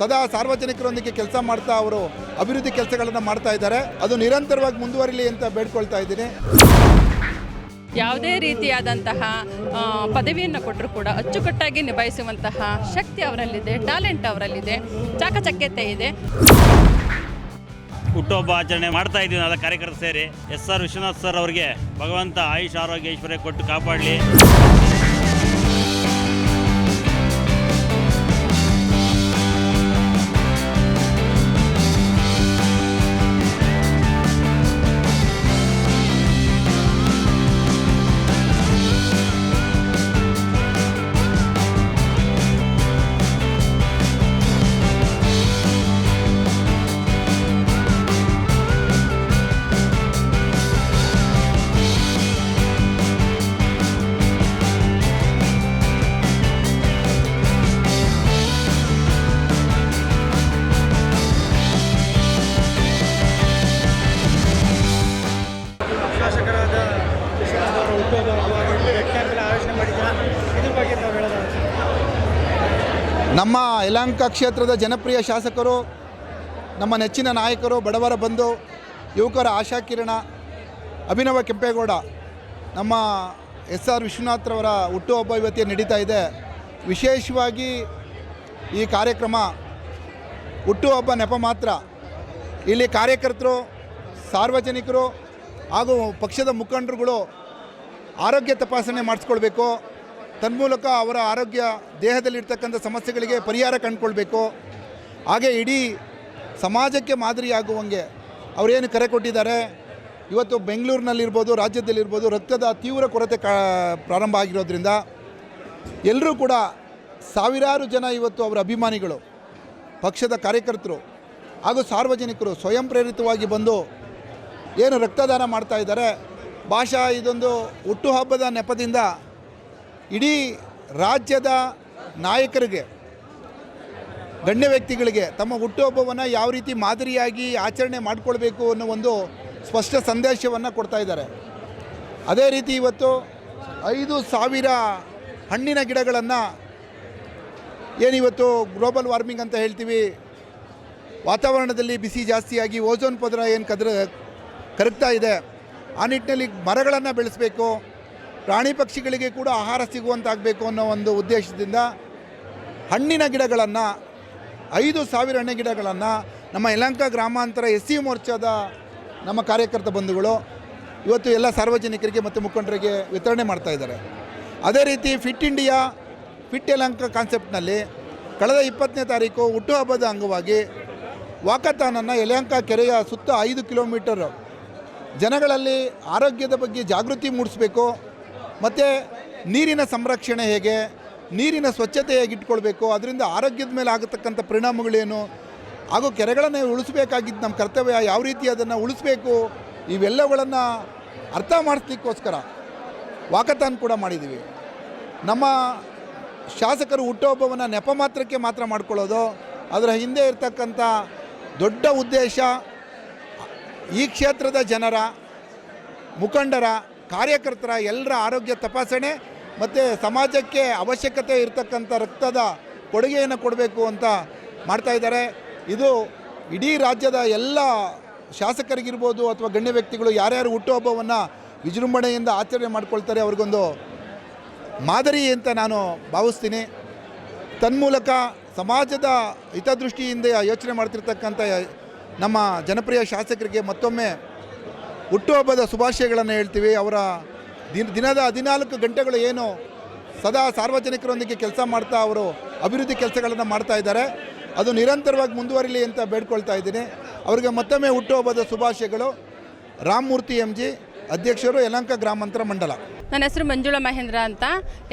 ಸದಾ ಸಾರ್ವಜನಿಕರೊಂದಿಗೆ ಕೆಲಸ ಮಾಡ್ತಾ ಅವರು ಅಭಿವೃದ್ಧಿ ಕೆಲಸಗಳನ್ನು ಮಾಡ್ತಾ ಇದ್ದಾರೆ. ಅದು ನಿರಂತರವಾಗಿ ಮುಂದುವರಿಲಿ ಅಂತ ಬೇಡ್ಕೊಳ್ತಾ ಇದ್ದೀನಿ. ಯಾವುದೇ ರೀತಿಯಾದಂತಹ ಪದವಿಯನ್ನು ಕೊಟ್ಟರೂ ಕೂಡ ಅಚ್ಚುಕಟ್ಟಾಗಿ ನಿಭಾಯಿಸುವಂತಹ ಶಕ್ತಿ ಅವರಲ್ಲಿದೆ ಟ್ಯಾಲೆಂಟ್ ಅವರಲ್ಲಿದೆ ಚಾಕಚಕ್ಯತೆ ಇದೆ. ಹುಟ್ಟುಹಬ್ಬ ಆಚರಣೆ ಮಾಡ್ತಾ ಇದ್ದೀವಿ ನಾವೆಲ್ಲ ಕಾರ್ಯಕರ್ತ ಸೇರಿ. ಎಸ್ ಆರ್ ವಿಶ್ವನಾಥ್ ಸರ್ ಅವರಿಗೆ ಭಗವಂತ ಆಯುಷ್ ಆರೋಗ್ಯ ಐಶ್ವರ್ಯ ಕೊಟ್ಟು ಕಾಪಾಡಲಿ. ಯಲಹಂಕ ಕ್ಷೇತ್ರದ ಜನಪ್ರಿಯ ಶಾಸಕರು, ನಮ್ಮ ನೆಚ್ಚಿನ ನಾಯಕರು, ಬಡವರ ಬಂಧು, ಯುವಕರ ಆಶಾಕಿರಣ ಅಭಿನವ ಕೆಂಪೇಗೌಡ, ನಮ್ಮ ಎಸ್ ಆರ್ ವಿಶ್ವನಾಥ್ರವರ ಹುಟ್ಟುಹಬ್ಬ ಇವತ್ತಿಗೆ ನಡೀತಾ ಇದೆ. ವಿಶೇಷವಾಗಿ ಈ ಕಾರ್ಯಕ್ರಮ ಹುಟ್ಟುಹಬ್ಬ ನೆಪ ಮಾತ್ರ. ಇಲ್ಲಿ ಕಾರ್ಯಕರ್ತರು, ಸಾರ್ವಜನಿಕರು ಹಾಗೂ ಪಕ್ಷದ ಮುಖಂಡರುಗಳು ಆರೋಗ್ಯ ತಪಾಸಣೆ ಮಾಡಿಸ್ಕೊಳ್ಬೇಕು. ತನ್ಮೂಲಕ ಅವರ ಆರೋಗ್ಯ ದೇಹದಲ್ಲಿರ್ತಕ್ಕಂಥ ಸಮಸ್ಯೆಗಳಿಗೆ ಪರಿಹಾರ ಕಂಡುಕೊಳ್ಬೇಕು. ಹಾಗೆ ಇಡೀ ಸಮಾಜಕ್ಕೆ ಮಾದರಿಯಾಗುವಂಗೆ ಅವರೇನು ಕರೆ ಕೊಟ್ಟಿದ್ದಾರೆ, ಇವತ್ತು ಬೆಂಗಳೂರಿನಲ್ಲಿರ್ಬೋದು, ರಾಜ್ಯದಲ್ಲಿರ್ಬೋದು ರಕ್ತದ ತೀವ್ರ ಕೊರತೆ ಕಾ, ಪ್ರಾರಂಭ ಆಗಿರೋದ್ರಿಂದ ಎಲ್ಲರೂ ಕೂಡ ಸಾವಿರಾರು ಜನ ಇವತ್ತು ಅವರ ಅಭಿಮಾನಿಗಳು, ಪಕ್ಷದ ಕಾರ್ಯಕರ್ತರು ಹಾಗೂ ಸಾರ್ವಜನಿಕರು ಸ್ವಯಂ ಪ್ರೇರಿತವಾಗಿ ಬಂದು ಏನು ರಕ್ತದಾನ ಮಾಡ್ತಾ ಇದ್ದಾರೆ. ಭಾಷಾ ಇದೊಂದು ಹುಟ್ಟುಹಬ್ಬದ ನೆಪದಿಂದ ಇಡೀ ರಾಜ್ಯದ ನಾಯಕರಿಗೆ, ಗಣ್ಯ ವ್ಯಕ್ತಿಗಳಿಗೆ ತಮ್ಮ ಹುಟ್ಟುಹಬ್ಬವನ್ನು ಯಾವ ರೀತಿ ಮಾದರಿಯಾಗಿ ಆಚರಣೆ ಮಾಡಿಕೊಳ್ಬೇಕು ಅನ್ನೋ ಒಂದು ಸ್ಪಷ್ಟ ಸಂದೇಶವನ್ನು ಕೊಡ್ತಾ ಇದ್ದಾರೆ. ಅದೇ ರೀತಿ ಇವತ್ತು ಐದು ಸಾವಿರ ಹಣ್ಣಿನ ಗಿಡಗಳನ್ನು ಏನಿವತ್ತು ಗ್ಲೋಬಲ್ ವಾರ್ಮಿಂಗ್ ಅಂತ ಹೇಳ್ತೀವಿ, ವಾತಾವರಣದಲ್ಲಿ ಬಿಸಿ ಜಾಸ್ತಿಯಾಗಿ ಓಝೋನ್ ಪದರ ಏನು ಕದ್ರ, ಕರಗ್ತಾ ಇದೆ, ಆ ನಿಟ್ಟಿನಲ್ಲಿ ಮರಗಳನ್ನು ಬೆಳೆಸಬೇಕು. ಪ್ರಾಣಿ ಪಕ್ಷಿಗಳಿಗೆ ಕೂಡ ಆಹಾರ ಸಿಗುವಂತಾಗಬೇಕು ಅನ್ನೋ ಒಂದು ಉದ್ದೇಶದಿಂದ ಹಣ್ಣಿನ ಗಿಡಗಳನ್ನು, ಐದು ಸಾವಿರ ಹಣ್ಣಿನ ಗಿಡಗಳನ್ನು ನಮ್ಮ ಯಲಂಕ ಗ್ರಾಮಾಂತರ ಎಸ್ ಸಿ ಮೋರ್ಚಾದ ನಮ್ಮ ಕಾರ್ಯಕರ್ತ ಬಂಧುಗಳು ಇವತ್ತು ಎಲ್ಲ ಸಾರ್ವಜನಿಕರಿಗೆ ಮತ್ತು ಮುಖಂಡರಿಗೆ ವಿತರಣೆ ಮಾಡ್ತಾ ಇದ್ದಾರೆ. ಅದೇ ರೀತಿ ಫಿಟ್ ಇಂಡಿಯಾ, ಫಿಟ್ ಯಲಂಕ ಕಾನ್ಸೆಪ್ಟ್ನಲ್ಲಿ ಕಳೆದ ಇಪ್ಪತ್ತನೇ ತಾರೀಕು ಹುಟ್ಟುಹಬ್ಬದ ಅಂಗವಾಗಿ ವಾಕತಾನನ್ನು ಯಲಹಂಕ ಕೆರೆಯ ಸುತ್ತ ಐದು ಕಿಲೋಮೀಟರ್ ಜನಗಳಲ್ಲಿ ಆರೋಗ್ಯದ ಬಗ್ಗೆ ಜಾಗೃತಿ ಮೂಡಿಸಬೇಕು. ಮತ್ತು ನೀರಿನ ಸಂರಕ್ಷಣೆ ಹೇಗೆ, ನೀರಿನ ಸ್ವಚ್ಛತೆ ಹೇಗೆ ಇಟ್ಕೊಳ್ಬೇಕು, ಅದರಿಂದ ಆರೋಗ್ಯದ ಮೇಲೆ ಆಗತಕ್ಕಂಥ ಪರಿಣಾಮಗಳೇನು ಹಾಗೂ ಕೆರೆಗಳನ್ನು ಉಳಿಸ್ಬೇಕಾಗಿದ್ದು ನಮ್ಮ ಕರ್ತವ್ಯ ಯಾವ ರೀತಿ ಅದನ್ನು ಉಳಿಸ್ಬೇಕು ಇವೆಲ್ಲಗಳನ್ನು ಅರ್ಥ ಮಾಡಿಸ್ಲಿಕ್ಕೋಸ್ಕರ ವಾಕತಾನ್ ಕೂಡ ಮಾಡಿದ್ದೀವಿ. ನಮ್ಮ ಶಾಸಕರು ಹುಟ್ಟುಹಬ್ಬವನ್ನು ನೆಪ ಮಾತ್ರಕ್ಕೆ ಮಾತ್ರ ಮಾಡ್ಕೊಳ್ಳೋದು, ಅದರ ಹಿಂದೆ ಇರ್ತಕ್ಕಂಥ ದೊಡ್ಡ ಉದ್ದೇಶ ಈ ಕ್ಷೇತ್ರದ ಜನರ, ಮುಖಂಡರ ಕಾರ್ಯಕರ್ತರ ಎಲ್ಲರ ಆರೋಗ್ಯ ತಪಾಸಣೆ ಮತ್ತು ಸಮಾಜಕ್ಕೆ ಅವಶ್ಯಕತೆ ಇರತಕ್ಕಂಥ ರಕ್ತದ ಕೊಡುಗೆಯನ್ನು ಕೊಡಬೇಕು ಅಂತ ಮಾಡ್ತಾ ಇದ್ದಾರೆ. ಇದು ಇಡೀ ರಾಜ್ಯದ ಎಲ್ಲ ಶಾಸಕರಿಗಿರ್ಬೋದು ಅಥವಾ ಗಣ್ಯ ವ್ಯಕ್ತಿಗಳು ಯಾರ್ಯಾರು ಹುಟ್ಟುಹಬ್ಬವನ್ನು ವಿಜೃಂಭಣೆಯಿಂದ ಆಚರಣೆ ಮಾಡ್ಕೊಳ್ತಾರೆ ಅವ್ರಿಗೊಂದು ಮಾದರಿ ಅಂತ ನಾನು ಭಾವಿಸ್ತೀನಿ. ತನ್ಮೂಲಕ ಸಮಾಜದ ಹಿತದೃಷ್ಟಿಯಿಂದ ಯೋಚನೆ ಮಾಡ್ತಿರ್ತಕ್ಕಂಥ ನಮ್ಮ ಜನಪ್ರಿಯ ಶಾಸಕರಿಗೆ ಮತ್ತೊಮ್ಮೆ ಹುಟ್ಟುಹಬ್ಬದ ಶುಭಾಶಯಗಳನ್ನು ಹೇಳ್ತೀವಿ. ಅವರ ದಿನ, ದಿನದ ಹದಿನಾಲ್ಕು ಗಂಟೆಗಳು ಏನು ಸದಾ ಸಾರ್ವಜನಿಕರೊಂದಿಗೆ ಕೆಲಸ ಮಾಡ್ತಾ ಅವರು ಅಭಿವೃದ್ಧಿ ಕೆಲಸಗಳನ್ನು ಮಾಡ್ತಾ ಇದ್ದಾರೆ. ಅದು ನಿರಂತರವಾಗಿ ಮುಂದುವರಿಲಿ ಅಂತ ಬೇಡ್ಕೊಳ್ತಾ ಇದ್ದೀನಿ. ಅವರಿಗೆ ಮತ್ತೊಮ್ಮೆ ಹುಟ್ಟುಹಬ್ಬದ ಶುಭಾಶಯಗಳು. ರಾಮಮೂರ್ತಿ ಎಂ ಜಿ ಅಧ್ಯಕ್ಷರು ಯಲಂಕ ಗ್ರಾಮಾಂತರ ಮಂಡಲ. ನನ್ನ ಹೆಸರು ಮಂಜುಳಾ ಮಹೇಂದ್ರ ಅಂತ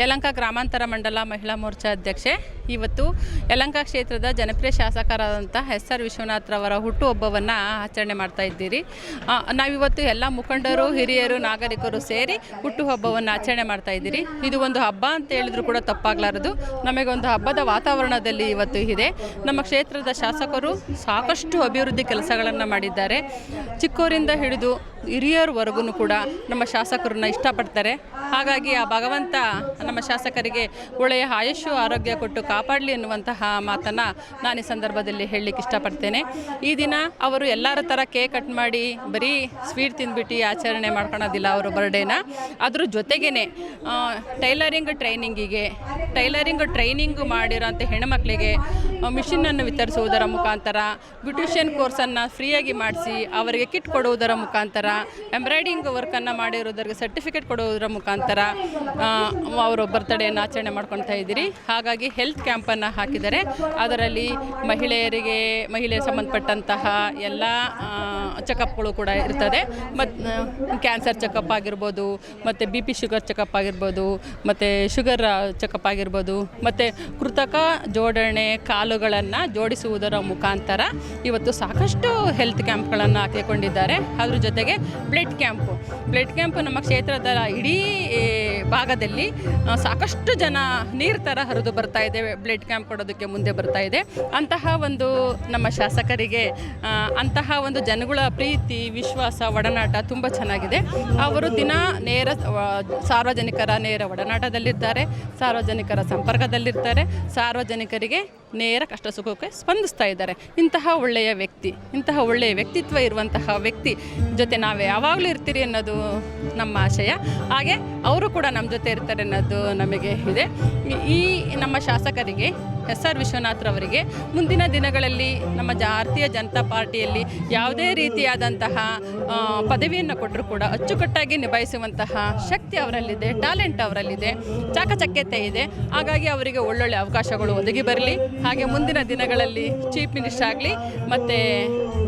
ಯಲಂಕ ಗ್ರಾಮಾಂತರ ಮಂಡಲ ಮಹಿಳಾ ಮೋರ್ಚಾ ಅಧ್ಯಕ್ಷೆ. ಇವತ್ತು ಯಲಂಕ ಕ್ಷೇತ್ರದ ಜನಪ್ರಿಯ ಶಾಸಕರಾದಂಥ ಎಸ್ ಆರ್ ವಿಶ್ವನಾಥ್ರವರ ಹುಟ್ಟುಹಬ್ಬವನ್ನು ಆಚರಣೆ ಮಾಡ್ತಾ ಇದ್ದೀರಿ. ನಾವಿವತ್ತು ಎಲ್ಲ ಮುಖಂಡರು, ಹಿರಿಯರು, ನಾಗರಿಕರು ಸೇರಿ ಹುಟ್ಟುಹಬ್ಬವನ್ನು ಆಚರಣೆ ಮಾಡ್ತಾ ಇದ್ದೀರಿ. ಇದು ಒಂದು ಹಬ್ಬ ಅಂತ ಹೇಳಿದ್ರು ಕೂಡ ತಪ್ಪಾಗಲಾರದು. ನಮಗೊಂದು ಹಬ್ಬದ ವಾತಾವರಣದಲ್ಲಿ ಇವತ್ತು ಇದೆ. ನಮ್ಮ ಕ್ಷೇತ್ರದ ಶಾಸಕರು ಸಾಕಷ್ಟು ಅಭಿವೃದ್ಧಿ ಕೆಲಸಗಳನ್ನು ಮಾಡಿದ್ದಾರೆ. ಚಿಕ್ಕೋರಿಂದ ಹಿಡಿದು ಹಿರಿಯರವರೆಗೂ ಕೂಡ ನಮ್ಮ ಶಾಸಕರನ್ನ ಇಷ್ಟಪಡ್ತಾರೆ. ಹಾಗಾಗಿ ಆ ಭಗವಂತ ನಮ್ಮ ಶಾಸಕರಿಗೆ ಒಳ್ಳೆಯ ಆಯುಷ್ಯು, ಆರೋಗ್ಯ ಕೊಟ್ಟು ಕಾಪಾಡಲಿ ಎನ್ನುವಂತಹ ಮಾತನ್ನು ನಾನು ಈ ಸಂದರ್ಭದಲ್ಲಿ ಹೇಳಲಿಕ್ಕೆ ಇಷ್ಟಪಡ್ತೇನೆ. ಈ ದಿನ ಅವರು ಎಲ್ಲರ ಥರ ಕೇಕ್ ಕಟ್ ಮಾಡಿ ಬರೀ ಸ್ವೀಟ್ ತಿಂದ್ಬಿಟ್ಟು ಆಚರಣೆ ಮಾಡ್ಕೊಳೋದಿಲ್ಲ ಅವರು ಬರ್ಡೇನ. ಅದ್ರ ಜೊತೆಗೇ ಟೈಲರಿಂಗ್ ಟ್ರೈನಿಂಗಿಗೆ, ಟೈಲರಿಂಗ್ ಟ್ರೈನಿಂಗ್ ಮಾಡಿರೋಂಥ ಹೆಣ್ಮಕ್ಳಿಗೆ ಮಿಷಿನನ್ನು ವಿತರಿಸುವುದರ ಮುಖಾಂತರ, ಬ್ಯೂಟಿಷಿಯನ್ ಕೋರ್ಸನ್ನು ಫ್ರೀಯಾಗಿ ಮಾಡಿಸಿ ಅವರಿಗೆ ಕಿಟ್ ಕೊಡುವುದರ ಮುಖಾಂತರ ಎಂಬ್ರಾಯ್ಡಿಂಗ್ ವರ್ಕನ್ನು ಮಾಡಿರೋದ್ರಿಗೆ ಸರ್ಟಿಫಿಕೇಟ್ ಕೊಡೋದ್ರ ಮುಖಾಂತರ ಅವರು ಬರ್ತ್ಡೇಯನ್ನು ಆಚರಣೆ ಮಾಡ್ಕೊಳ್ತಾ ಇದ್ದೀರಿ. ಹಾಗಾಗಿ ಹೆಲ್ತ್ ಕ್ಯಾಂಪನ್ನು ಹಾಕಿದ್ದಾರೆ. ಅದರಲ್ಲಿ ಮಹಿಳೆಯರಿಗೆ, ಮಹಿಳೆಯ ಸಂಬಂಧಪಟ್ಟಂತಹ ಎಲ್ಲ ಚೆಕಪ್ಗಳು ಕೂಡ ಇರ್ತದೆ. ಮತ್ತು ಕ್ಯಾನ್ಸರ್ ಚೆಕಪ್ ಆಗಿರ್ಬೋದು, ಮತ್ತು ಬಿ ಪಿ ಶುಗರ್ ಚೆಕಪ್ ಆಗಿರ್ಬೋದು, ಮತ್ತು ಶುಗರ್ ಚೆಕಪ್ ಆಗಿರ್ಬೋದು, ಮತ್ತು ಕೃತಕ ಜೋಡಣೆ ಕಾಲುಗಳನ್ನು ಜೋಡಿಸುವುದರ ಮುಖಾಂತರ ಇವತ್ತು ಸಾಕಷ್ಟು ಹೆಲ್ತ್ ಕ್ಯಾಂಪ್ಗಳನ್ನು ಹಾಕಿಕೊಂಡಿದ್ದಾರೆ. ಅದ್ರ ಜೊತೆಗೆ ಬ್ಲಡ್ ಕ್ಯಾಂಪು. ಬ್ಲಡ್ ಕ್ಯಾಂಪು ನಮ್ಮ ಕ್ಷೇತ್ರದ ಇಡೀ ಭಾಗದಲ್ಲಿ ಸಾಕಷ್ಟು ಜನ ನೀರು ಥರ ಹರಿದು ಬರ್ತಾ ಇದೆ. ಬ್ಲಡ್ ಕ್ಯಾಂಪ್ ಕೊಡೋದಕ್ಕೆ ಮುಂದೆ ಬರ್ತಾ ಇದೆ. ಅಂತಹ ಒಂದು ನಮ್ಮ ಶಾಸಕರಿಗೆ ಅಂತಹ ಒಂದು ಜನಗಳ ಪ್ರೀತಿ, ವಿಶ್ವಾಸ, ಒಡನಾಟ ತುಂಬ ಚೆನ್ನಾಗಿದೆ. ಅವರು ದಿನ ನೇರ ಸಾರ್ವಜನಿಕರ ನೇರ ಒಡನಾಟದಲ್ಲಿದ್ದಾರೆ ಸಾರ್ವಜನಿಕರ ಸಂಪರ್ಕದಲ್ಲಿರ್ತಾರೆ, ಸಾರ್ವಜನಿಕರಿಗೆ ನೇರ ಕಷ್ಟ ಸುಖಕ್ಕೆ ಸ್ಪಂದಿಸ್ತಾ ಇದ್ದಾರೆ. ಇಂತಹ ಒಳ್ಳೆಯ ವ್ಯಕ್ತಿ, ಇಂತಹ ಒಳ್ಳೆಯ ವ್ಯಕ್ತಿತ್ವ ಇರುವಂತಹ ವ್ಯಕ್ತಿ ಜೊತೆ ನಾವು ಯಾವಾಗಲೂ ಇರ್ತೀರಿ ಅನ್ನೋದು ನಮ್ಮ ಆಶಯ. ಹಾಗೆ ಅವರು ಕೂಡ ನಮ್ಮ ಜೊತೆ ಇರ್ತಾರೆ ಅನ್ನೋದು ನಮಗೆ ಇದೆ. ಈ- ನಮ್ಮ ಶಾಸಕರಿಗೆ ಎಸ್ ಆರ್ ವಿಶ್ವನಾಥ್ರವರಿಗೆ ಮುಂದಿನ ದಿನಗಳಲ್ಲಿ ನಮ್ಮ ಭಾರತೀಯ ಜನತಾ ಪಾರ್ಟಿಯಲ್ಲಿ ಯಾವುದೇ ರೀತಿಯಾದಂತಹ ಪದವಿಯನ್ನು ಕೊಟ್ಟರೂ ಕೂಡ ಅಚ್ಚುಕಟ್ಟಾಗಿ ನಿಭಾಯಿಸುವಂತಹ ಶಕ್ತಿ ಅವರಲ್ಲಿದೆ, ಟ್ಯಾಲೆಂಟ್ ಅವರಲ್ಲಿದೆ, ಚಾಕಚಕ್ಯತೆ ಇದೆ. ಹಾಗಾಗಿ ಅವರಿಗೆ ಒಳ್ಳೊಳ್ಳೆ ಅವಕಾಶಗಳು ಒದಗಿ ಬರಲಿ. ಹಾಗೆ ಮುಂದಿನ ದಿನಗಳಲ್ಲಿ ಚೀಫ್ ಮಿನಿಸ್ಟರ್ ಆಗಲಿ ಮತ್ತು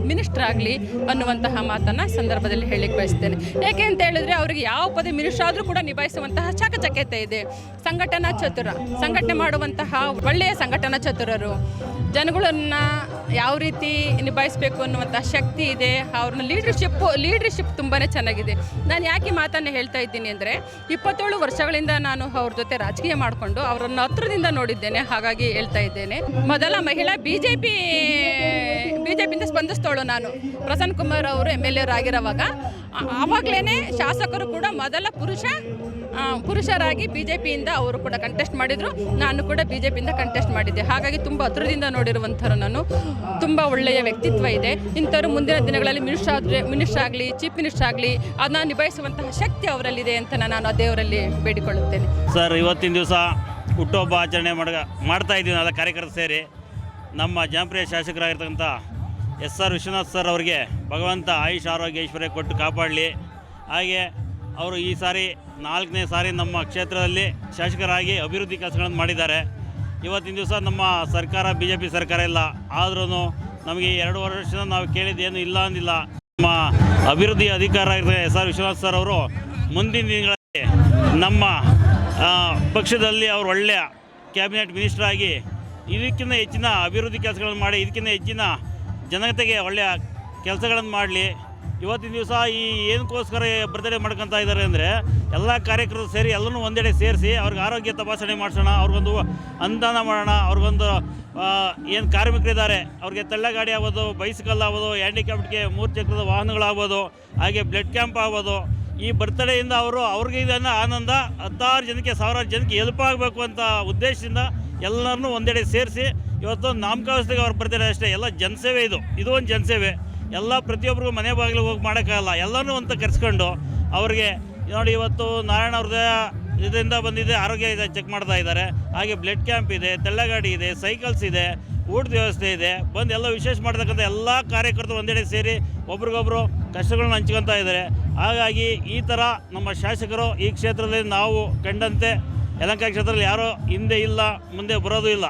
ಮಿನಿಸ್ಟರ್ ಆಗಲಿ ಅನ್ನುವಂತಹ ಮಾತನ್ನು ಸಂದರ್ಭದಲ್ಲಿ ಹೇಳಿಕ್ಕೆ ಬಯಸ್ತೇನೆ. ಏಕೆ ಅಂತ ಹೇಳಿದ್ರೆ ಅವರಿಗೆ ಯಾವ ಪದವಿ ಮಿನಿಸ್ಟರ್ ಆದರೂ ಕೂಡ ನಿಭಾಯಿಸುವಂತಹ ಚಾಕಚಕ್ಯತೆ ಇದೆ. ಸಂಘಟನಾ ಚತುರ, ಸಂಘಟನೆ ಮಾಡುವಂತಹ ಒಳ್ಳೆಯ ಸಂಘಟನಾ ಚತುರರು. ಜನಗಳನ್ನು ಯಾವ ರೀತಿ ನಿಭಾಯಿಸಬೇಕು ಅನ್ನುವಂಥ ಶಕ್ತಿ ಇದೆ. ಅವ್ರನ್ನ ಲೀಡ್ರ್ಶಿಪ್ಪು ಲೀಡ್ರ್ಶಿಪ್ ತುಂಬಾ ಚೆನ್ನಾಗಿದೆ. ನಾನು ಯಾಕೆ ಮಾತನ್ನು ಹೇಳ್ತಾ ಇದ್ದೀನಿ ಅಂದರೆ, ಇಪ್ಪತ್ತೇಳು ವರ್ಷಗಳಿಂದ ನಾನು ಅವ್ರ ಜೊತೆ ರಾಜಕೀಯ ಮಾಡಿಕೊಂಡು ಅವರನ್ನು ಹತ್ರದಿಂದ ನೋಡಿದ್ದೇನೆ, ಹಾಗಾಗಿ ಹೇಳ್ತಾ ಇದ್ದೇನೆ. ಮೊದಲ ಮಹಿಳಾ B J P B J ಪಿಯಿಂದ ಸ್ಪಂದಿಸ್ತೋಳು ನಾನು. ಪ್ರಸನ್ನ ಕುಮಾರ್ ಅವರು ಎಂ ಎಲ್ ಎ ಆಗಿರೋವಾಗ ಆವಾಗಲೇ ಶಾಸಕರು ಕೂಡ ಮೊದಲ ಪುರುಷ ಪುರುಷರಾಗಿ ಬಿ ಜೆ ಪಿಯಿಂದ ಅವರು ಕೂಡ ಕಂಟೆಸ್ಟ್ ಮಾಡಿದರು. ನಾನು ಕೂಡ ಬಿ ಜೆ ಪಿಯಿಂದ ಕಂಟೆಸ್ಟ್ ಮಾಡಿದ್ದೆ. ಹಾಗಾಗಿ ತುಂಬ ಹತ್ರದಿಂದ ನೋಡಿರುವಂಥವ್ರು ನಾನು. ತುಂಬ ಒಳ್ಳೆಯ ವ್ಯಕ್ತಿತ್ವ ಇದೆ. ಇಂಥವ್ರು ಮುಂದಿನ ದಿನಗಳಲ್ಲಿ ಮಿನಿಸ್ಟರ್ ಆದರೆ, ಮಿನಿಸ್ಟರ್ ಆಗಲಿ, ಚೀಫ್ ಮಿನಿಸ್ಟರ್ ಆಗಲಿ, ಅದನ್ನ ನಿಭಾಯಿಸುವಂತಹ ಶಕ್ತಿ ಅವರಲ್ಲಿದೆ ಅಂತ ನಾನು ಆ ದೇವರಲ್ಲಿ ಬೇಡಿಕೊಳ್ಳುತ್ತೇನೆ. ಸರ್, ಇವತ್ತಿನ ದಿವಸ ಹುಟ್ಟುಹಬ್ಬ ಆಚರಣೆ ಮಾಡ ಮಾಡ್ತಾ ಇದ್ದೀವಿ ನಾವೆಲ್ಲ ಕಾರ್ಯಕರ್ತರು ಸೇರಿ. ನಮ್ಮ ಜನಪ್ರಿಯ ಶಾಸಕರಾಗಿರ್ತಕ್ಕಂಥ ಎಸ್ ಆರ್ ವಿಶ್ವನಾಥ್ ಸರ್ ಅವರಿಗೆ ಭಗವಂತ ಆಯುಷ್ ಆರೋಗ್ಯ ಐಶ್ವರ್ಯ ಕೊಟ್ಟು ಕಾಪಾಡಲಿ. ಹಾಗೆ ಅವರು ಈ ಸಾರಿ ನಾಲ್ಕನೇ ಸಾರಿ ನಮ್ಮ ಕ್ಷೇತ್ರದಲ್ಲಿ ಶಾಸಕರಾಗಿ ಅಭಿವೃದ್ಧಿ ಕೆಲಸಗಳನ್ನು ಮಾಡಿದ್ದಾರೆ. ಇವತ್ತಿನ ದಿವಸ ನಮ್ಮ ಸರ್ಕಾರ ಬಿ ಜೆ ಪಿ ಸರ್ಕಾರ ಇಲ್ಲ. ಆದ್ರೂ ನಮಗೆ ಎರಡು ವರ್ಷದಿಂದ ನಾವು ಕೇಳಿದ್ದೇನು ಇಲ್ಲ ಅಂದಿಲ್ಲ. ನಮ್ಮ ಅಭಿವೃದ್ಧಿ ಅಧಿಕಾರ ಆಗಿರ್ತಕ್ಕಂಥ ಎಸ್ ಆರ್ ವಿಶ್ವನಾಥ್ ಸರ್ ಅವರು ಮುಂದಿನ ದಿನಗಳಲ್ಲಿ ನಮ್ಮ ಪಕ್ಷದಲ್ಲಿ ಅವರು ಒಳ್ಳೆಯ ಕ್ಯಾಬಿನೆಟ್ ಮಿನಿಸ್ಟರ್ ಆಗಿ ಇದಕ್ಕಿಂತ ಹೆಚ್ಚಿನ ಅಭಿವೃದ್ಧಿ ಕೆಲಸಗಳನ್ನು ಮಾಡಿ, ಇದಕ್ಕಿಂತ ಹೆಚ್ಚಿನ ಜನತೆಗೆ ಒಳ್ಳೆಯ ಕೆಲಸಗಳನ್ನು ಮಾಡಲಿ. ಇವತ್ತಿನ ದಿವಸ ಈ ಏನಕ್ಕೋಸ್ಕರ ಬರ್ತ್ಡೇ ಮಾಡ್ಕೊತಾ ಇದ್ದಾರೆ ಅಂದರೆ ಎಲ್ಲ ಕಾರ್ಯಕರ್ತರು ಸೇರಿ ಎಲ್ಲನೂ ಒಂದೆಡೆ ಸೇರಿಸಿ ಅವ್ರಿಗೆ ಆರೋಗ್ಯ ತಪಾಸಣೆ ಮಾಡಿಸೋಣ, ಅವ್ರಿಗೊಂದು ಅನುದಾನ ಮಾಡೋಣ, ಅವ್ರಿಗೊಂದು ಏನು ಕಾರ್ಮಿಕರಿದ್ದಾರೆ ಅವ್ರಿಗೆ ತಳ್ಳಗಾಡಿ ಆಗ್ಬೋದು ಬೈಸಿಕಲ್ ಆಗ್ಬೋದು ಹ್ಯಾಂಡಿಕ್ಯಾಪ್ಟ್ಗೆ ಮೂರು ಚಕ್ರದ ವಾಹನಗಳಾಗ್ಬೋದು, ಹಾಗೆ ಬ್ಲಡ್ ಕ್ಯಾಂಪ್ ಆಗ್ಬೋದು. ಈ ಬರ್ತಡೆಯಿಂದ ಅವರು ಅವ್ರಿಗೆ ಇದನ್ನು ಆನಂದ, ಹತ್ತಾರು ಜನಕ್ಕೆ ಸಾವಿರಾರು ಜನಕ್ಕೆ ಹೆಲ್ಪ್ ಆಗಬೇಕು ಅಂತ ಉದ್ದೇಶದಿಂದ ಎಲ್ಲರನ್ನೂ ಒಂದೆಡೆ ಸೇರಿಸಿ ಇವತ್ತು ನಾಮಕಾವಸ್ಥೆಗೆ ಅವ್ರು ಬರ್ತಾರೆ ಅಷ್ಟೇ. ಎಲ್ಲ ಜನಸೇವೆ ಇದು. ಇದು ಒಂದು ಜನಸೇವೆ. ಎಲ್ಲ ಪ್ರತಿಯೊಬ್ಬರಿಗೂ ಮನೆ ಬಾಗಿಲಿಗೆ ಹೋಗಿ ಮಾಡೋಕ್ಕಾಗಲ್ಲ. ಎಲ್ಲನೂ ಅಂತ ಕರೆಸ್ಕೊಂಡು ಅವ್ರಿಗೆ ನೋಡಿ ಇವತ್ತು ನಾರಾಯಣ ಹೃದಯ ಇದರಿಂದ ಬಂದಿದೆ, ಆರೋಗ್ಯ ಇದೆ ಚೆಕ್ ಮಾಡ್ತಾ ಇದ್ದಾರೆ. ಹಾಗೆ ಬ್ಲಡ್ ಕ್ಯಾಂಪ್ ಇದೆ, ತೆಳ್ಳಗಾಡಿ ಇದೆ ಸೈಕಲ್ಸ್ ಇದೆ ಊಟದ ವ್ಯವಸ್ಥೆ ಇದೆ. ಬಂದು ಎಲ್ಲ ವಿಶೇಷ ಮಾಡ್ತಕ್ಕಂಥ ಎಲ್ಲ ಕಾರ್ಯಕರ್ತರು ಒಂದೆಡೆ ಸೇರಿ ಒಬ್ರಿಗೊಬ್ಬರು ಕಷ್ಟಗಳನ್ನ ಹಂಚ್ಕೊತಾ ಇದ್ದಾರೆ. ಹಾಗಾಗಿ ಈ ಥರ ನಮ್ಮ ಶಾಸಕರು ಈ ಕ್ಷೇತ್ರದಲ್ಲಿ ನಾವು ಕಂಡಂತೆ. ಯಲಂಕಾ ಕ್ಷೇತ್ರದಲ್ಲಿ ಯಾರೋ ಹಿಂದೆ ಇಲ್ಲ, ಮುಂದೆ ಬರೋದು ಇಲ್ಲ.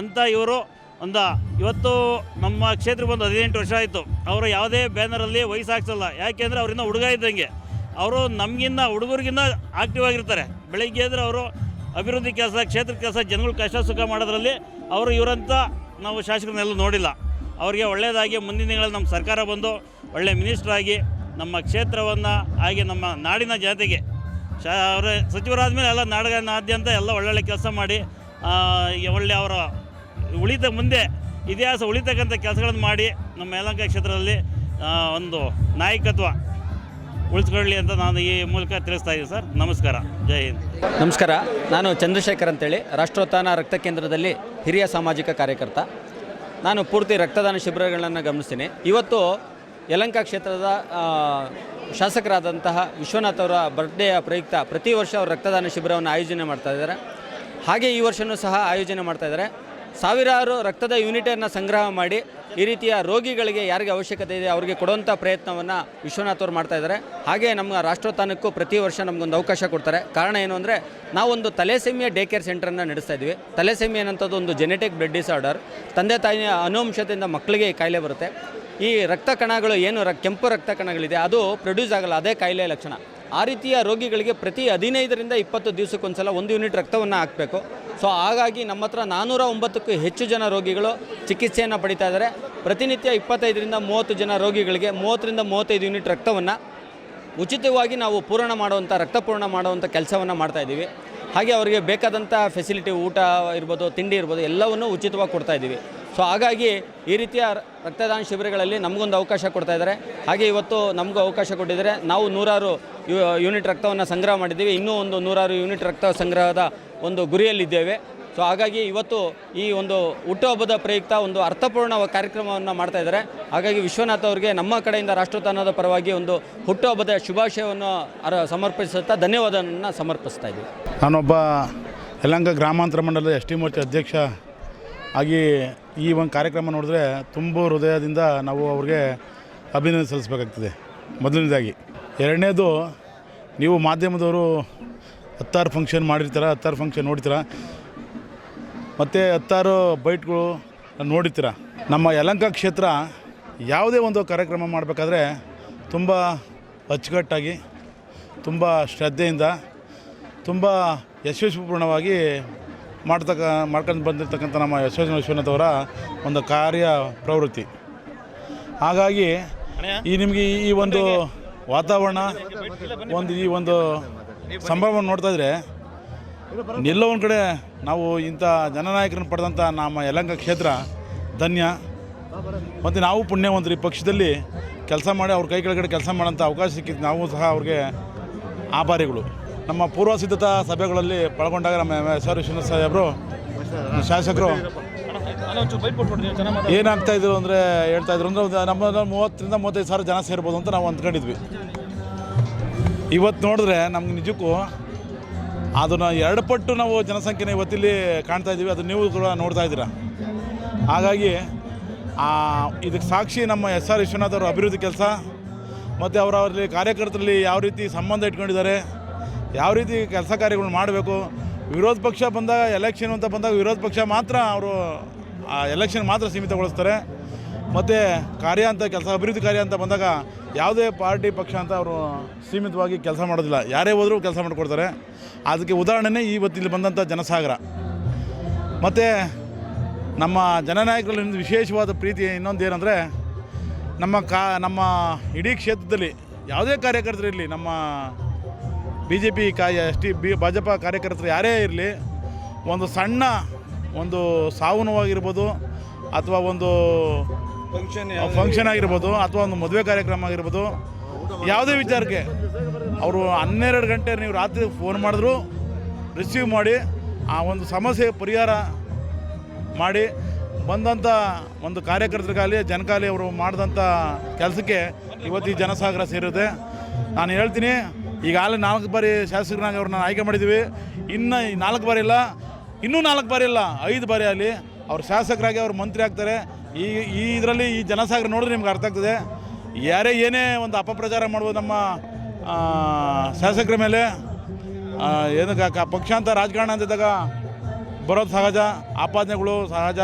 ಅಂತ ಇವರು ಒಂದು ಇವತ್ತು ನಮ್ಮ ಕ್ಷೇತ್ರಕ್ಕೆ ಬಂದು ಹದಿನೆಂಟು ವರ್ಷ ಆಯಿತು. ಅವರು ಯಾವುದೇ ಬ್ಯಾನರಲ್ಲಿ ವಯಸ್ಸು ಹಾಕ್ಸಲ್ಲ. ಯಾಕೆಂದರೆ ಅವರಿಂದ ಹುಡುಗ ಇದ್ದಂಗೆ. ಅವರು ನಮಗಿನ್ನ ಹುಡುಗರಿಗಿನ್ನ ಆಕ್ಟಿವ್ ಆಗಿರ್ತಾರೆ. ಬೆಳಿಗ್ಗೆ ಎದ್ರೆ ಅವರು ಅಭಿವೃದ್ಧಿ ಕೆಲಸ ಕ್ಷೇತ್ರ ಕೆಲಸ, ಜನಗಳು ಕಷ್ಟ ಸುಖ ಮಾಡೋದ್ರಲ್ಲಿ ಅವರು ಇವರಂತ ನಾವು ಶಾಸಕರನ್ನೆಲ್ಲ ನೋಡಿಲ್ಲ. ಅವರಿಗೆ ಒಳ್ಳೆಯದಾಗಿ ಮುಂದಿನ ದಿನಗಳಲ್ಲಿ ನಮ್ಮ ಸರ್ಕಾರ ಬಂದು ಒಳ್ಳೆ ಮಿನಿಸ್ಟರ್ ಆಗಿ ನಮ್ಮ ಕ್ಷೇತ್ರವನ್ನು, ಹಾಗೆ ನಮ್ಮ ನಾಡಿನ ಜನತೆಗೆ, ಶಾ, ಅವರ ಸಚಿವರಾದ ಮೇಲೆ ಎಲ್ಲ ನಾಡಿನಾದ್ಯಂತ ಎಲ್ಲ ಒಳ್ಳೊಳ್ಳೆ ಕೆಲಸ ಮಾಡಿ ಒಳ್ಳೆ ಅವರ ಉಳಿತ ಮುಂದೆ ಇತಿಹಾಸ ಉಳಿತಕ್ಕಂಥ ಕೆಲಸಗಳನ್ನು ಮಾಡಿ ನಮ್ಮ ಯಲಹಂಕ ಕ್ಷೇತ್ರದಲ್ಲಿ ಒಂದು ನಾಯಕತ್ವ ಉಳಿಸ್ಕೊಳ್ಳಿ ಅಂತ ನಾನು ಈ ಮೂಲಕ ತಿಳಿಸ್ತಾ ಇದ್ದೀನಿ ಸರ್. ನಮಸ್ಕಾರ. ಜೈ ಹಿಂದ್. ನಮಸ್ಕಾರ. ನಾನು ಚಂದ್ರಶೇಖರ್ ಅಂತೇಳಿ, ರಾಷ್ಟ್ರೋತ್ಥಾನ ರಕ್ತ ಕೇಂದ್ರದಲ್ಲಿ ಹಿರಿಯ ಸಾಮಾಜಿಕ ಕಾರ್ಯಕರ್ತ. ನಾನು ಪೂರ್ತಿ ರಕ್ತದಾನ ಶಿಬಿರಗಳನ್ನು ಗಮನಿಸ್ತೀನಿ. ಇವತ್ತು ಯಲಂಕ ಕ್ಷೇತ್ರದ ಶಾಸಕರಾದಂತಹ ವಿಶ್ವನಾಥ್ ಅವರ ಬರ್ಡೇಯ ಪ್ರಯುಕ್ತ ಪ್ರತಿ ವರ್ಷ ಅವರು ರಕ್ತದಾನ ಶಿಬಿರವನ್ನು ಆಯೋಜನೆ ಮಾಡ್ತಾ ಇದ್ದಾರೆ. ಹಾಗೆ ಈ ವರ್ಷವೂ ಸಹ ಆಯೋಜನೆ ಮಾಡ್ತಾ ಇದ್ದಾರೆ. ಸಾವಿರಾರು ರಕ್ತದ ಯೂನಿಟನ್ನು ಸಂಗ್ರಹ ಮಾಡಿ ಈ ರೀತಿಯ ರೋಗಿಗಳಿಗೆ ಯಾರಿಗೆ ಅವಶ್ಯಕತೆ ಇದೆ ಅವರಿಗೆ ಕೊಡುವಂಥ ಪ್ರಯತ್ನವನ್ನು ವಿಶ್ವನಾಥ್ ಅವರು ಮಾಡ್ತಾ ಇದ್ದಾರೆ. ಹಾಗೆ ನಮ್ಮ ರಾಷ್ಟ್ರೋತ್ಥಾನಕ್ಕೂ ಪ್ರತಿ ವರ್ಷ ನಮಗೊಂದು ಅವಕಾಶ ಕೊಡ್ತಾರೆ. ಕಾರಣ ಏನು ಅಂದರೆ ನಾವೊಂದು ತಲೆಸೆಮಿಯ ಡೇ ಕೇರ್ ಸೆಂಟರನ್ನು ನಡೆಸ್ತಾ ಇದ್ವಿ ತಲೆಸೆಮಿ ಅನ್ನೋಂಥದ್ದು ಒಂದು ಜೆನೆಟಿಕ್ ಬ್ಲಡ್ ಡಿಸಾರ್ಡರ್ ತಂದೆ ತಾಯಿಯ ಅನುವಂಶದಿಂದ ಮಕ್ಕಳಿಗೆ ಈ ಕಾಯಿಲೆ ಬರುತ್ತೆ. ಈ ರಕ್ತ ಕಣಗಳು ಏನು ರ, ಕೆಂಪು ರಕ್ತ ಕಣಗಳಿದೆ, ಅದು ಪ್ರೊಡ್ಯೂಸ್ ಆಗಲ್ಲ, ಅದೇ ಕಾಯಿಲೆ ಲಕ್ಷಣ. ಆ ರೀತಿಯ ರೋಗಿಗಳಿಗೆ ಪ್ರತಿ ಹದಿನೈದರಿಂದ ಇಪ್ಪತ್ತು ದಿವಸಕ್ಕೊಂದ್ಸಲ ಒಂದು ಯೂನಿಟ್ ರಕ್ತವನ್ನು ಹಾಕಬೇಕು. ಸೊ, ಹಾಗಾಗಿ ನಮ್ಮ ಹತ್ರ ನಾನ್ನೂರ ಒಂಬತ್ತಕ್ಕೂ ಹೆಚ್ಚು ಜನ ರೋಗಿಗಳು ಚಿಕಿತ್ಸೆಯನ್ನು ಪಡಿತಾ ಇದ್ದಾರೆ. ಪ್ರತಿನಿತ್ಯ ಇಪ್ಪತ್ತೈದರಿಂದ ಮೂವತ್ತು ಜನ ರೋಗಿಗಳಿಗೆ ಮೂವತ್ತರಿಂದ ಮೂವತ್ತೈದು ಯೂನಿಟ್ ರಕ್ತವನ್ನು ಉಚಿತವಾಗಿ ನಾವು ಪೂರಣ ಮಾಡುವಂಥ ರಕ್ತ ಪೂರ್ಣ ಮಾಡುವಂಥ ಕೆಲಸವನ್ನು ಮಾಡ್ತಾ ಇದ್ದೀವಿ. ಹಾಗೆ ಅವರಿಗೆ ಬೇಕಾದಂಥ ಫೆಸಿಲಿಟಿ ಊಟ ಇರ್ಬೋದು, ತಿಂಡಿ ಇರ್ಬೋದು, ಎಲ್ಲವನ್ನು ಉಚಿತವಾಗಿ ಕೊಡ್ತಾ ಇದ್ದೀವಿ. ಸೊ, ಹಾಗಾಗಿ ಈ ರೀತಿಯ ರಕ್ತದಾನ ಶಿಬಿರಗಳಲ್ಲಿ ನಮಗೊಂದು ಅವಕಾಶ ಕೊಡ್ತಾ ಇದ್ದಾರೆ. ಹಾಗೆ ಇವತ್ತು ನಮಗೂ ಅವಕಾಶ ಕೊಟ್ಟಿದ್ದಾರೆ. ನಾವು ನೂರಾರು ಯೂನಿಟ್ ರಕ್ತವನ್ನು ಸಂಗ್ರಹ ಮಾಡಿದ್ದೀವಿ. ಇನ್ನೂ ಒಂದು ನೂರಾರು ಯೂನಿಟ್ ರಕ್ತ ಸಂಗ್ರಹದ ಒಂದು ಗುರಿಯಲ್ಲಿದ್ದೇವೆ. ಸೊ ಹಾಗಾಗಿ ಇವತ್ತು ಈ ಒಂದು ಹುಟ್ಟುಹಬ್ಬದ ಪ್ರಯುಕ್ತ ಒಂದು ಅರ್ಥಪೂರ್ಣ ಕಾರ್ಯಕ್ರಮವನ್ನು ಮಾಡ್ತಾ ಇದ್ದಾರೆ. ಹಾಗಾಗಿ ವಿಶ್ವನಾಥ್ ಅವರಿಗೆ ನಮ್ಮ ಕಡೆಯಿಂದ ರಾಷ್ಟ್ರೋತ್ಥಾನದ ಪರವಾಗಿ ಒಂದು ಹುಟ್ಟುಹಬ್ಬದ ಶುಭಾಶಯವನ್ನು ಸಮರ್ಪಿಸುತ್ತಾ ಧನ್ಯವಾದವನ್ನು ಸಮರ್ಪಿಸ್ತಾ ಇದ್ದೀವಿ. ನಾನೊಬ್ಬ ಯಲ್ಲಂಗ ಗ್ರಾಮಾಂತರ ಮಂಡಲದ ಎಸ್ ಟಿ ಮೋರ್ಚಾ ಅಧ್ಯಕ್ಷ ಆಗಿ ಈ ಒಂದು ಕಾರ್ಯಕ್ರಮ ನೋಡಿದ್ರೆ ತುಂಬ ಹೃದಯದಿಂದ ನಾವು ಅವ್ರಿಗೆ ಅಭಿನಂದನೆ ಸಲ್ಲಿಸಬೇಕಾಗ್ತದೆ. ಮೊದಲನೇದಾಗಿ. ಎರಡನೇದು ನೀವು ಮಾಧ್ಯಮದವರು ಹತ್ತಾರು ಫಂಕ್ಷನ್ ಮಾಡಿರ್ತೀರ ಹತ್ತಾರು ಫಂಕ್ಷನ್ ನೋಡ್ತೀರ? ಮತ್ತು ಹತ್ತಾರು ಬೈಟ್ಗಳು ನೋಡಿರ್ತೀರ? ನಮ್ಮ ಯಲಂಕ ಕ್ಷೇತ್ರ ಯಾವುದೇ ಒಂದು ಕಾರ್ಯಕ್ರಮ ಮಾಡಬೇಕಾದ್ರೆ ತುಂಬ ಅಚ್ಚುಕಟ್ಟಾಗಿ ತುಂಬ ಶ್ರದ್ಧೆಯಿಂದ ತುಂಬ ಯಶಸ್ವಿಪೂರ್ಣವಾಗಿ ಮಾಡ್ತಕ್ಕ ಮಾಡ್ಕೊಂಡು ಬಂದಿರತಕ್ಕಂಥ ನಮ್ಮ ಯಶಸ್ವಿ ವಿಶ್ವನಾಥವರ ಅವರ ಒಂದು ಕಾರ್ಯ ಪ್ರವೃತ್ತಿ. ಹಾಗಾಗಿ ಈ ನಿಮಗೆ ಈ ಒಂದು ವಾತಾವರಣ ಒಂದು ಈ ಒಂದು ಸಂಭ್ರಮವನ್ನು ನೋಡ್ತಾ ಇದ್ರೆ, ಎಲ್ಲೋ ಒಂದು ಕಡೆ ನಾವು ಇಂಥ ಜನನಾಯಕರನ್ನು ಪಡೆದಂಥ ನಮ್ಮ ಯಲಹಂಕ ಕ್ಷೇತ್ರ ಧನ್ಯ. ಮತ್ತು ನಾವು ಪುಣ್ಯವಂತರು ಈ ಪಕ್ಷದಲ್ಲಿ ಕೆಲಸ ಮಾಡಿ ಅವ್ರ ಕೈ ಕೆಳಗಡೆ ಕೆಲಸ ಮಾಡೋಂಥ ಅವಕಾಶ ಸಿಕ್ಕಿದ್ದು ನಾವು ಸಹ ಅವ್ರಿಗೆ ಆಭಾರಿಗಳು. ನಮ್ಮ ಪೂರ್ವ ಸಿದ್ಧತಾ ಸಭೆಗಳಲ್ಲಿ ಪಾಲ್ಗೊಂಡಾಗ ನಮ್ಮ ಎಸ್ ಆರ್ ವಿಶ್ವನಾಥ್ ಸಾಹೇಬರು ಶಾಸಕರು ಏನಾಗ್ತಾ ಇದ್ರು ಅಂದರೆ ಹೇಳ್ತಾ ಇದ್ರು. ಅಂದರೆ ನಮ್ಮ ಮೂವತ್ತರಿಂದ ಮೂವತ್ತೈದು ಸಾವಿರ ಜನ ಸೇರ್ಬೋದು ಅಂತ ನಾವು ಅಂದ್ಕೊಂಡಿದ್ವಿ. ಇವತ್ತು ನೋಡಿದ್ರೆ ನಮ್ಗೆ ನಿಜಕ್ಕೂ ಅದನ್ನು ಎರಡು ಪಟ್ಟು ನಾವು ಜನಸಂಖ್ಯೆನ ಇವತ್ತಿಲ್ಲಿ ಕಾಣ್ತಾ ಇದ್ದೀವಿ. ಅದನ್ನ ನೀವು ಕೂಡ ನೋಡ್ತಾ ಇದ್ದೀರಾ. ಹಾಗಾಗಿ ಇದಕ್ಕೆ ಸಾಕ್ಷಿ ನಮ್ಮ ಎಸ್ ಆರ್ ವಿಶ್ವನಾಥ್ ಅವರ ಅಭಿವೃದ್ಧಿ ಕೆಲಸ, ಮತ್ತು ಅವರ ಅವರಲ್ಲಿ ಕಾರ್ಯಕರ್ತರಲ್ಲಿ ಯಾವ ರೀತಿ ಸಂಬಂಧ ಇಟ್ಕೊಂಡಿದ್ದಾರೆ, ಯಾವ ರೀತಿ ಕೆಲಸ ಕಾರ್ಯಗಳು ಮಾಡಬೇಕು. ವಿರೋಧ ಪಕ್ಷ ಬಂದಾಗ ಎಲೆಕ್ಷನ್ ಅಂತ ಬಂದಾಗ ವಿರೋಧ ಪಕ್ಷ ಮಾತ್ರ ಅವರು ಆ ಎಲೆಕ್ಷನ್ ಮಾತ್ರ ಸೀಮಿತಗೊಳಿಸ್ತಾರೆ. ಮತ್ತು ಕಾರ್ಯ ಅಂತ ಕೆಲಸ ಅಭಿವೃದ್ಧಿ ಕಾರ್ಯ ಅಂತ ಬಂದಾಗ ಯಾವುದೇ ಪಾರ್ಟಿ ಪಕ್ಷ ಅಂತ ಅವರು ಸೀಮಿತವಾಗಿ ಕೆಲಸ ಮಾಡೋದಿಲ್ಲ. ಯಾರೇ ಹೋದರೂ ಕೆಲಸ ಮಾಡಿಕೊಡ್ತಾರೆ. ಅದಕ್ಕೆ ಉದಾಹರಣೆನೇ ಇವತ್ತು ಇಲ್ಲಿ ಬಂದಂಥ ಜನಸಾಗರ. ಮತ್ತು ನಮ್ಮ ಜನನಾಯಕರಲ್ಲಿ ವಿಶೇಷವಾದ ಪ್ರೀತಿ ಇನ್ನೊಂದು ಏನಂದರೆ ನಮ್ಮ ಕಾ, ನಮ್ಮ ಇಡೀ ಕ್ಷೇತ್ರದಲ್ಲಿ ಯಾವುದೇ ಕಾರ್ಯಕರ್ತರಿರಲಿ ನಮ್ಮ ಬಿ ಜೆ ಪಿ ಕಾಯ ಎಸ್ ಟಿ, ಬಿ, ಭಾಜಪ ಕಾರ್ಯಕರ್ತರು ಯಾರೇ ಇರಲಿ, ಒಂದು ಸಣ್ಣ ಒಂದು ಸಾವು ನೋವಾಗಿರ್ಬೋದು ಅಥವಾ ಒಂದು ಫಂಕ್ಷನ್ ಫಂಕ್ಷನ್ ಆಗಿರ್ಬೋದು ಅಥವಾ ಒಂದು ಮದುವೆ ಕಾರ್ಯಕ್ರಮ ಆಗಿರ್ಬೋದು ಯಾವುದೇ ವಿಚಾರಕ್ಕೆ. ಅವರು ಹನ್ನೆರಡು ಗಂಟೆ ನೀವು ರಾತ್ರಿ ಫೋನ್ ಮಾಡಿದ್ರು ರಿಸೀವ್ ಮಾಡಿ ಆ ಒಂದು ಸಮಸ್ಯೆ ಪರಿಹಾರ ಮಾಡಿ ಬಂದಂಥ ಒಂದು ಕಾರ್ಯಕರ್ತರಿಗಾಗಲಿ ಜನಕಾಲಿ ಅವರು ಮಾಡಿದಂಥ ಕೆಲಸಕ್ಕೆ ಇವತ್ತು ಈ ಜನಸಾಗರ ಸೇರಿದೆ. ನಾನು ಹೇಳ್ತೀನಿ ಈಗಾಗಲೇ ನಾಲ್ಕು ಬಾರಿ ಶಾಸಕರಾಗಿ ಅವ್ರನ್ನ ಆಯ್ಕೆ ಮಾಡಿದ್ದೀವಿ. ಇನ್ನು ಈ ನಾಲ್ಕು ಬಾರಿ ಇಲ್ಲ. ಇನ್ನೂ ನಾಲ್ಕು ಬಾರಿ ಇಲ್ಲ ಐದು ಬಾರಿ ಆಗಲಿ ಅವ್ರು ಶಾಸಕರಾಗಿ ಅವ್ರು ಮಂತ್ರಿ ಆಗ್ತಾರೆ. ಈ ಈ ಇದರಲ್ಲಿ ಈ ಜನಸಾಗರ ನೋಡಿದ್ರೆ ನಿಮ್ಗೆ ಅರ್ಥ ಆಗ್ತದೆ. ಯಾರೇ ಏನೇ ಒಂದು ಅಪಪ್ರಚಾರ ಮಾಡ್ಬೋದು ನಮ್ಮ ಶಾಸಕರ ಮೇಲೆ. ಏನಕ್ಕೆ ಪಕ್ಷಾಂತ ರಾಜಕಾರಣ ಅಂತಿದ್ದಾಗ ಬರೋದು ಸಹಜ ಆಪಾದನೆಗಳು ಸಹಜ.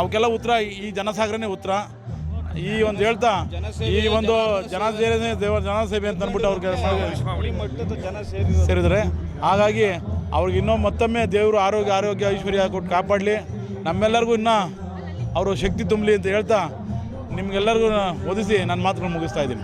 ಅವಕ್ಕೆಲ್ಲ ಉತ್ತರ ಈ ಜನಸಾಗರನೇ ಉತ್ತರ. ಈ ಒಂದು ಹೇಳ್ತಾ ಈ ಒಂದು ಜನಸೇವೆ ದೇವ ಜನಸೇವೆ ಅಂತ ಅಂದ್ಬಿಟ್ಟು ಅವ್ರಿಗೆ ಸೇರಿದರೆ ಹಾಗಾಗಿ ಅವ್ರಿಗೆ ಇನ್ನೂ ಮತ್ತೊಮ್ಮೆ ದೇವರು ಆರೋಗ್ಯ ಆರೋಗ್ಯ, ಐಶ್ವರ್ಯ ಕೊಟ್ಟು ಕಾಪಾಡಲಿ. ನಮ್ಮೆಲ್ಲರಿಗೂ ಇನ್ನೂ ಅವರು ಶಕ್ತಿ ತುಂಬಲಿ ಅಂತ ಹೇಳ್ತಾ ನಿಮಗೆಲ್ಲರಿಗೂ ಒದಿಸಿ ನನ್ನ ಮಾತುಗಳು ಮುಗಿಸ್ತಾ ಇದ್ದೀನಿ.